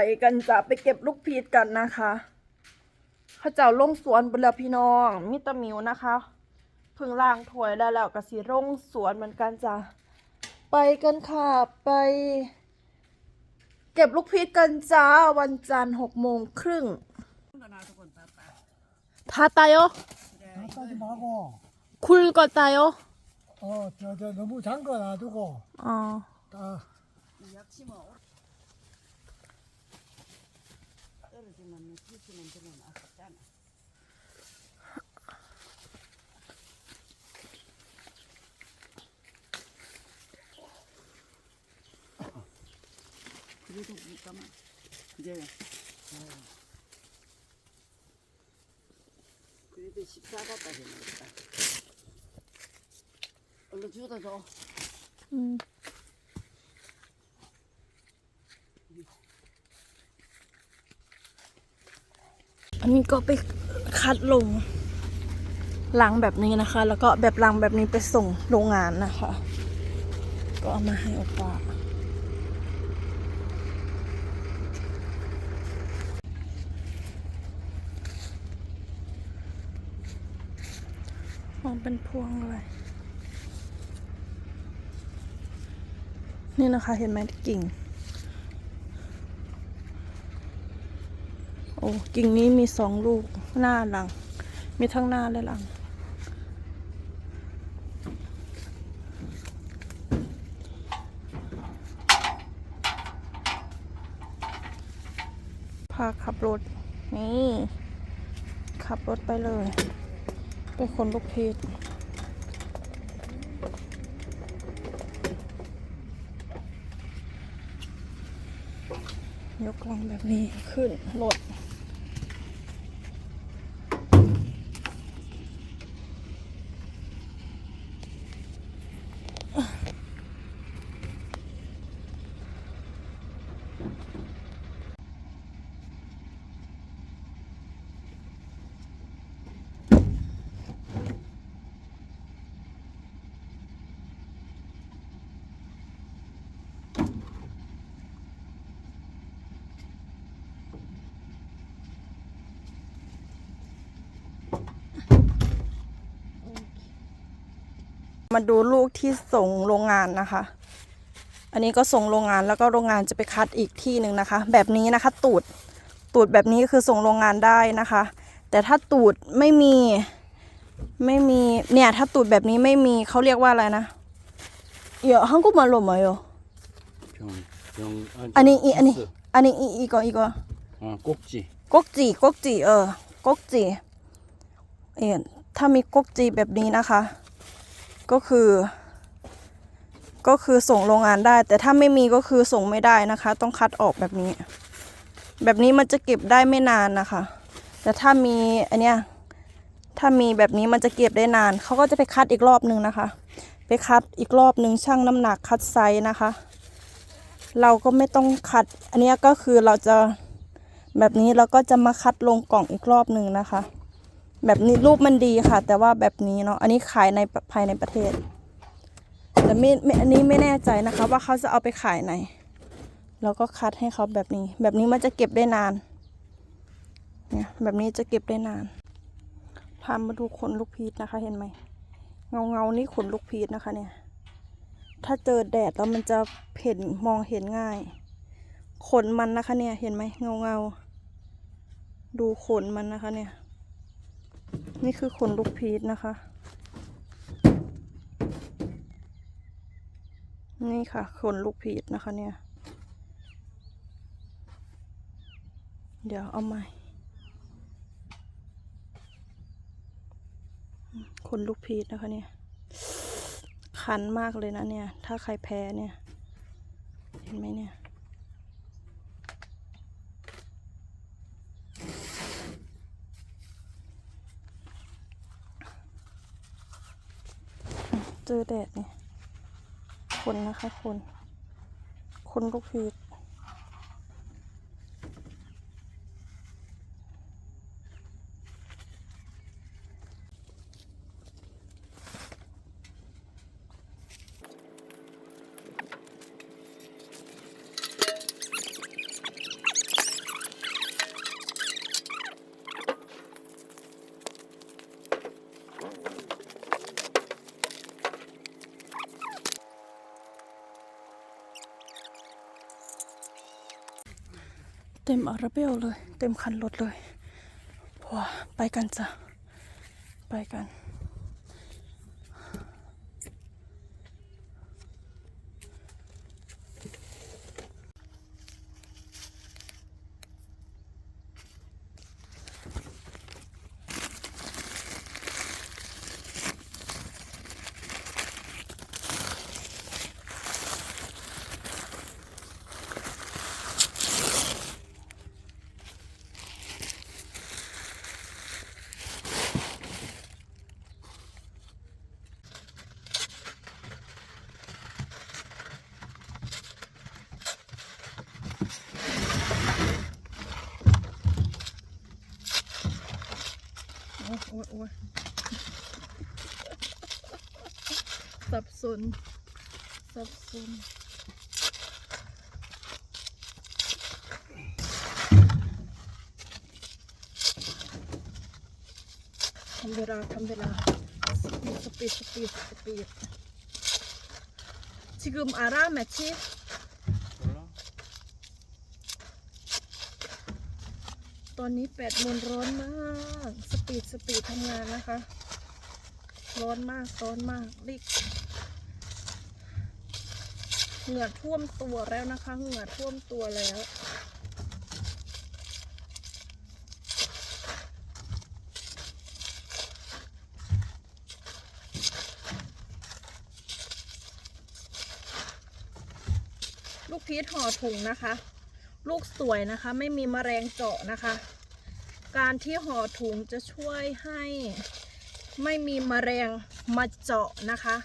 ไปกันจะไปเก็บลูกพีชกันนะคะเขาเจ้าลงสวนบนแล้พี่น้องมิตรมิวนะคะพึ่งล่างถวยแล้วแล้วกระสีร่งสวนเหมือนกันจ้ะไปกันค่ะไป เก็บลูกพีชกันจ้าวันจันทร์หกโมงครึ่งทาตายโอคุณก็ตายโออ๋อจะจะยวเดี๋ยวหนูจังก็นะทุกคนอ๋อ 떨어지면 뒤치는 데는 아깝잖아. 그래도 못가만 이제 어. 그래도 14가까지 먹었다 얼른 죽어다 줘 응. 음. อันนี้ก็ไปคัดลงลังแบบนี้นะคะ แล้วก็แบบลังแบบนี้ไปส่งโรงงานนะคะ ก็เอามาให้โอปามันเป็นพวงเลย นี่นะคะเห็นไหมกิ่ง อ้กิ่งนี้มีสองลูกหน้าหลัง มีทั้งหน้าและหลัง พาขับรถ นี่ ขับรถไปเลย ไปคนลูกเพชรยกกล่องแบบนี้ขึ้นรถ มาดูลูกที่ส่งโรงงานนะคะ อันนี้ก็ส่งโรงงานแล้วก็โรงงานจะไปคัดอีกที่หนึ่งนะคะ แบบนี้นะคะ ตูดตูดแบบนี้คือส่งโรงงานได้นะคะ แต่ถ้าตูดไม่มีไม่มีเนี่ยถ้าตูดแบบนี้ไม่มีเขาเรียกว่าอะไรนะเยอะฮังกุมาลมอะโยอันนี้อีอันนี้อันนี้อีอีกอีกกกจีกกจีกกจีเออกกจีเอ็นถ้ามีกกจีแบบนี้นะคะ ก็คือ ก็คือส่งโรงงานได้ แต่ถ้าไม่มีก็คือส่งไม่ได้นะคะ ต้องคัดออกแบบนี้ แบบนี้มันจะเก็บได้ไม่นานนะคะ แต่ถ้ามีอันเนี้ยถ้ามีแบบนี้มันจะเก็บได้นาน เขาก็จะไปคัดอีกรอบนึงนะคะ ไปคัดอีกรอบนึงชั่งน้ำหนักคัดไซส์นะคะ เราก็ไม่ต้องคัด อันเนี้ยก็คือเราจะแบบนี้เราก็จะมาคัดลงกล่องอีกรอบหนึ่งนะคะ แบบนี้รูปมันดีค่ะ แต่ว่าแบบนี้เนาะอันนี้ขายในภายในประเทศ แต่ไม่ไม่อันนี้ไม่แน่ใจนะคะ ว่าเขาจะเอาไปขายไหนเราก็คัดให้เขาแบบนี้ แบบนี้มันจะเก็บได้นานเนี่ยแบบนี้จะเก็บได้นานพามาดูขนลูกพีชนะคะ เห็นไหมเงาเงานี่ขนลูกพีชนะคะ เนี่ย ถ้าเจอแดดแล้วมันจะเห็นมองเห็นง่ายขนมันนะคะ เนี่ยเห็นไหมเงาเงาดูขนมันนะคะ เนี่ย นี่คือขนลูกพีชนะคะ นี่ค่ะขนลูกพีชนะคะเนี่ย เดี๋ยวเอาใหม่ขนลูกพีชนะคะเนี่ย คันมากเลยนะเนี่ย ถ้าใครแพ้เนี่ย เห็นไหมเนี่ย เจอแดดเนี่ยคนนะคะคน คนลูกพีช เต็มอาราเบลเลย เต็มคันรถเลยว้าไปกันจ้ะ ไปกัน โอ้ยโอ้ยโอ้ยสับสน สับสน ทำเวลา ทำเวลา สปีด สปีด สปีด สปีด 지금 알아, 매치? ตอนนี้แปดโมงร้อนมาก สปีดสปีดทำงานนะคะ ร้อนมากร้อนมากรีบเหงื่อท่วมตัวแล้วนะคะ เหงื่อท่วมตัวแล้วลูกพีชห่อถุงนะคะ ลูกสวยนะคะ ไม่มีมแมลงเจาะนะคะ การที่ห่อถุงจะช่วยให้ไม่มีมแมลงมาเจาะนะคะ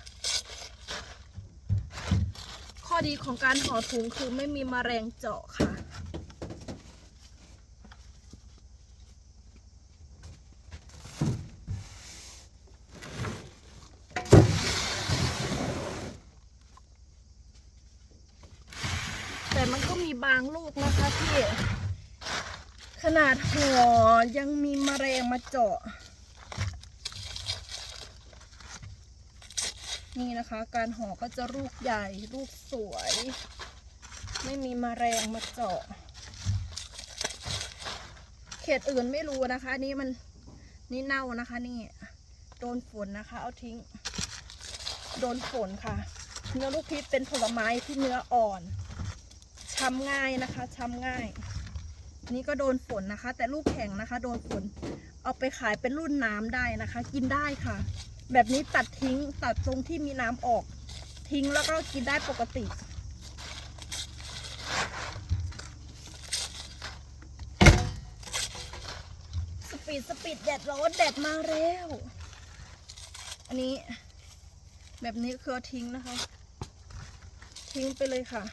ข้อดีของการห่อถุงคือไม่มีมแมลงเจาะค่ะ แต่มันก็มีบางลูกนะคะที่ ขนาดห่ อยังมีมแมลงมาเจาะ นี่นะคะ การห่อก็จะลูกใหญ่ลูกสวย ไม่มีมแมลงมาเจาะ เขตอื่นไม่รู้นะคะ นี่มันนี่เน่านะคะ นี่ โดนฝนนะคะ เอาทิ้ง โดนฝนค่ะ เนื้อลูกพีชเป็นผลไม้ที่เนื้ออ่อนช้ำง่ายนะคะช้ำง่าย นี่ก็โดนฝนนะคะ แต่ลูกแข็งนะคะ โดนฝน เอาไปขายเป็นรุ่นน้ำได้นะคะ กินได้ค่ะ แบบนี้ตัดทิ้งตัดตรงที่มีน้ำออก ทิ้งแล้วก็กินได้ปกติสปีดสปีดแดดร้อนแดดมาแล้วอันนี้ แบบนี้คือทิ้งนะคะ ทิ้งไปเลยค่ะ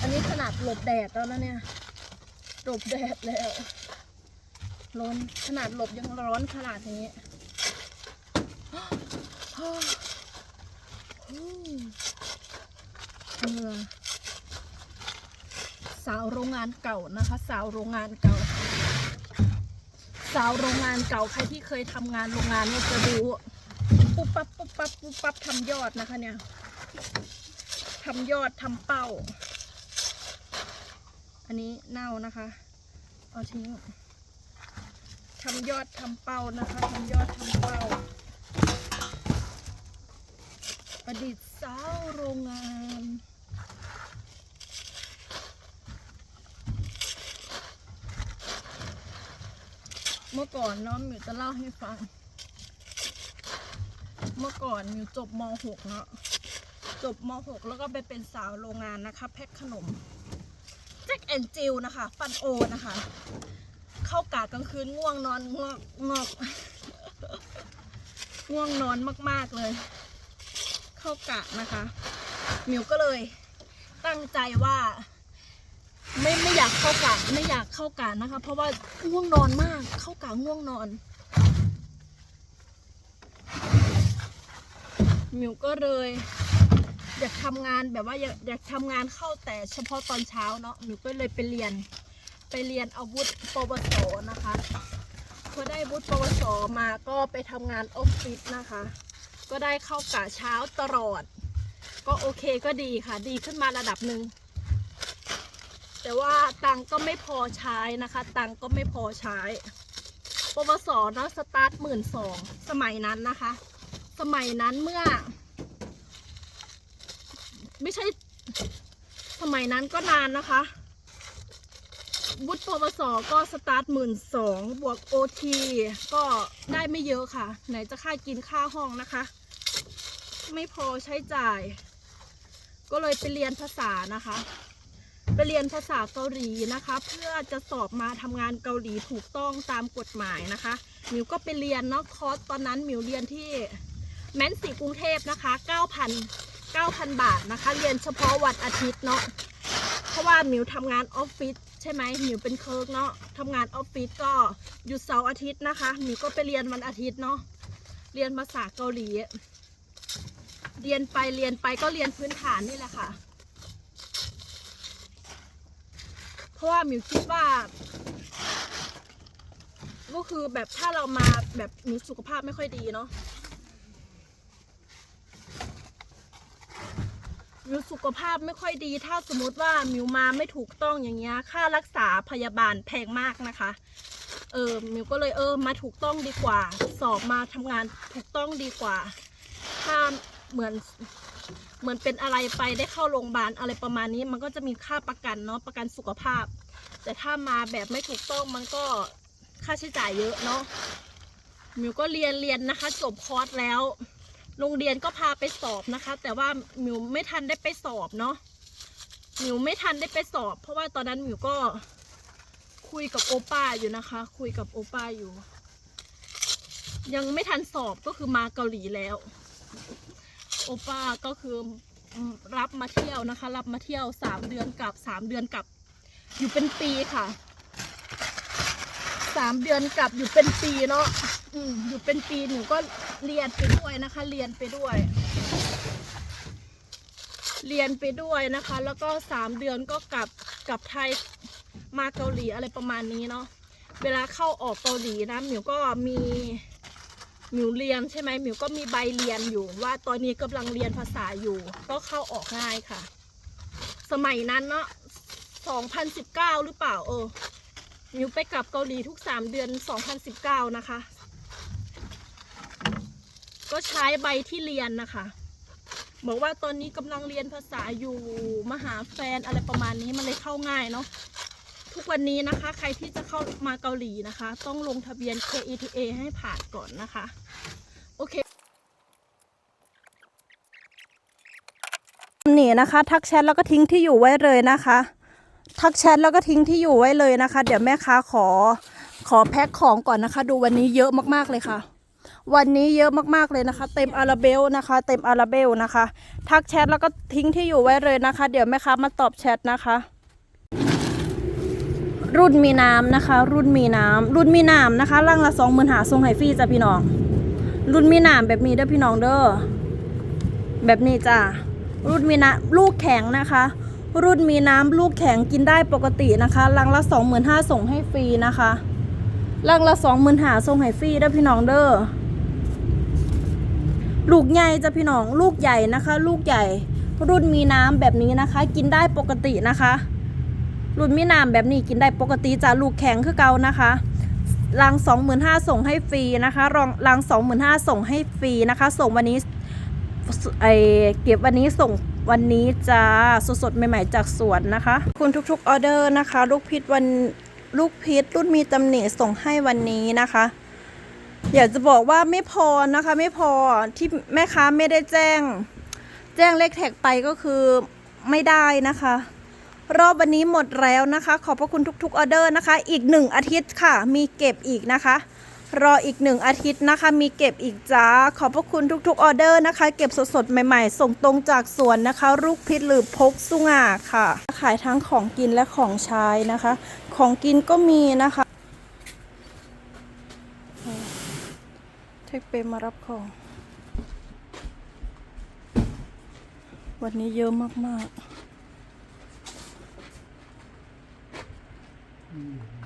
อันนี้ขนาด หลบแดดแล้วนะเนี่ยหลบแดดแล้วร้อนขนาดหลบยังร้อนขนาดนี้เหงื่อสาวโรงงานเก่านะคะ สาวโรงงานเก่า สาวโรงงานเก่าใครที่เคยทำงานโรงงานเนี่ยจะรู้ปุ๊บปั๊บปุ๊บปั๊บปุ๊บปั๊บทำยอดนะคะเนี่ยทำยอดทำเป้า อันนี้เน่านะคะ เอาทิ้งทำยอดทำเป้านะคะทำยอดทำเป้าประดิษฐ์สาวโรงงานเมื่อก่อนเนาะมิวจะเล่าให้ฟัง เมื่อก่อนมิวจบม .6 เนาะ จบม .6 แล้วก็ไปเป็นสาวโรงงานนะคะ แพ็คขนม แจ็คแอนจิลนะคะ ฟันโอนะคะ เข้ากะกลางคืนง่วงนอนงอกงอกง่วงนอนมาก ๆ เลย เข้ากะนะคะมิวก็เลยตั้งใจว่า ไม่ไม่อยากเข้ากะไม่อยากเข้ากะนะคะ เพราะว่าง่วงนอนมาก เข้ากะง่วงนอนมิวก็เลย อยากทำงานแบบว่าอยากอยากทำงานเข้าแต่เฉพาะตอนเช้าเนาะมิวก็เลยไปเรียน ไปเรียนอาวุธปวสนะคะพอได้วุฒิปวสมาก็ไปทำงานออฟฟิศนะคะ ก็ได้เข้ากะเช้าตลอด ก็โอเคก็ดีค่ะ ดีขึ้นมาระดับหนึ่งแต่ว่าตังก็ไม่พอใช้นะคะ ตังก็ไม่พอใช้ปวสเนาะสตาร์ทหมื่นสองสมัยนั้นนะคะ สมัยนั้นเมื่อ ไม่ใช่สมัยนั้นก็นานนะคะวุฒิปวสก็สตาร์ทหมื่นสองบวกโอทีก็ได้ไม่เยอะค่ะ ไหนจะค่ากินค่าห้องนะคะ ไม่พอใช้จ่าย ก็เลยไปเรียนภาษานะคะ ไปเรียนภาษาเกาหลีนะคะ เพื่อจะสอบมาทำงานเกาหลีถูกต้องตามกฎหมายนะคะหมิวก็ไปเรียนเนาะคอร์สตอนนั้นหมิวเรียนที่แมนสีกรุงเทพนะคะ 9,000 9,000 บาทนะคะ เรียนเฉพาะวันอาทิตย์เนาะ เพราะว่าหมิวทำงานออฟฟิศใช่ไหมหมิวเป็นเคิร์กเนาะทำงานออฟฟิศก็หยุดเสาร์อาทิตย์นะคะหมิวก็ไปเรียนวันอาทิตย์เนาะ เรียนภาษาเกาหลี เรียนไปเรียนไปก็เรียนพื้นฐานนี่แหละค่ะ เพราะว่าหมิวคิดว่าก็คือแบบถ้าเรามาแบบมิวสุขภาพไม่ค่อยดีเนาะ มิวสุขภาพไม่ค่อยดี ถ้าสมมติว่ามิวมาไม่ถูกต้องอย่างเงี้ยค่ารักษาพยาบาลแพงมากนะคะ เออมิวก็เลยเออมาถูกต้องดีกว่า สอบมาทำงานถูกต้องดีกว่า ถ้าเหมือนเหมือนเป็นอะไรไปได้เข้าโรงพยาบาลอะไรประมาณนี้ มันก็จะมีค่าประกันเนาะประกันสุขภาพ แต่ถ้ามาแบบไม่ถูกต้องมันก็ค่าใช้จ่ายเยอะเนาะมิวก็เรียนเรียนนะคะ จบคอร์สแล้ว โรงเรียนก็พาไปสอบนะคะ แต่ว่ามิวไม่ทันได้ไปสอบเนาะมิวไม่ทันได้ไปสอบ เพราะว่าตอนนั้นมิวก็คุยกับโอป้าอยู่นะคะ คุยกับโอป้าอยู่ ยังไม่ทันสอบก็คือมาเกาหลีแล้ว โอป้าก็คือรับมาเที่ยวนะคะ รับมาเที่ยวสามเดือนกลับสามเดือนกลับ อยู่เป็นปีค่ะสามเดือนกลับอยู่เป็นปีเนาะอืมอยู่เป็นปีหนูก็ เรียนไปด้วยนะคะ เรียนไปด้วย เรียนไปด้วยนะคะ แล้วก็สามเดือนก็กลับกลับไทยมาเกาหลีอะไรประมาณนี้เนาะเวลาเข้าออกเกาหลีนะหมิวก็มีหมิวเรียนใช่ไหมหมิวก็มีใบเรียนอยู่ ว่าตอนนี้กำลังเรียนภาษาอยู่ ก็เข้าออกง่ายค่ะ สมัยนั้นเนาะ2019 หรือเปล่าเออหมิวไปกลับเกาหลีทุก 3 เดือน 2019 นะคะ ก็ใช้ใบที่เรียนนะคะ บอกว่าตอนนี้กำลังเรียนภาษาอยู่มหาแฟนอะไรประมาณนี้มันเลยเข้าง่ายเนาะทุกวันนี้นะคะ ใครที่จะเข้ามาเกาหลีนะคะ ต้องลงทะเบียน KETA ให้ผ่านก่อนนะคะ โอเคนี่นะคะ ทักแชทแล้วก็ทิ้งที่อยู่ไว้เลยนะคะ ทักแชทแล้วก็ทิ้งที่อยู่ไว้เลยนะคะ เดี๋ยวแม่ค้าขอขอแพ็คของก่อนนะคะ ดูวันนี้เยอะมากๆเลยค่ะ วันนี้เยอะมากๆเลยนะคะ เต็มอาราเบลนะคะ เต็มอาราเบลนะคะ ทักแชทแล้วก็ทิ้งที่อยู่ไว้เลยนะคะ เดี๋ยวแม่ค้ามาตอบแชทนะคะ รุ่นมีน้ำนะคะ รุ่นมีน้ำรุ่นมีน้ำนะคะร่างละสองหมื่นหาทรงไฮฟรี่จ้ะพี่น้อง รุ่นมีน้ำแบบนี้เด้อพี่น้องเด้อแบบนี้จ้ะรุ่นมีน้ำลูกแข็งนะคะ รุ่นมีน้ำลูกแข็งกินได้ปกตินะคะรังละสองหมื่นห้าส่งให้ฟรีนะคะรังละสองหมื่นหาส่งให้ฟรีเด้อพี่น้องเด้อ ลูกใหญ่จ้ะพี่น้องลูกใหญ่นะคะ ลูกใหญ่ รุ่นมีน้ำแบบนี้นะคะ กินได้ปกตินะคะ รุ่นมีน้ำแบบนี้กินได้ปกติจ้ะลูกแข็งคือเก่านะคะรังสองหมื่นห้าส่งให้ฟรีนะคะรองรังสองหมื่นห้าส่งให้ฟรีนะคะ ส่งวันนี้ไอเก็บวันนี้ส่งวันนี้จะสดๆ ใหม่ ๆ จากสวนนะคะ คุณทุกๆออเดอร์นะคะ ลูกพิษวันลูกพิษรุ่นมีตำหนิส่งให้วันนี้นะคะ อยากจะบอกว่าไม่พอนะคะ ไม่พอที่แม่ค้าไม่ได้แจ้ง แจ้งเลขแท็กไปก็คือไม่ได้นะคะ รอบวันนี้หมดแล้วนะคะ ขอบพระคุณทุกๆออเดอร์นะคะ อีกหนึ่งอาทิตย์ค่ะ มีเก็บอีกนะคะ รออีกหนึ่งอาทิตย์นะคะ มีเก็บอีกจ้าขอบพระคุณทุกๆออเดอร์นะคะ เก็บสดๆใหม่ๆ ส่งตรงจากสวนนะคะ ลูกพิษหรือพกสุงาค่ะ ขายทั้งของกินและของใช้นะคะ ของกินก็มีนะคะ เทคเปมารับของ วันนี้เยอะมาก ๆ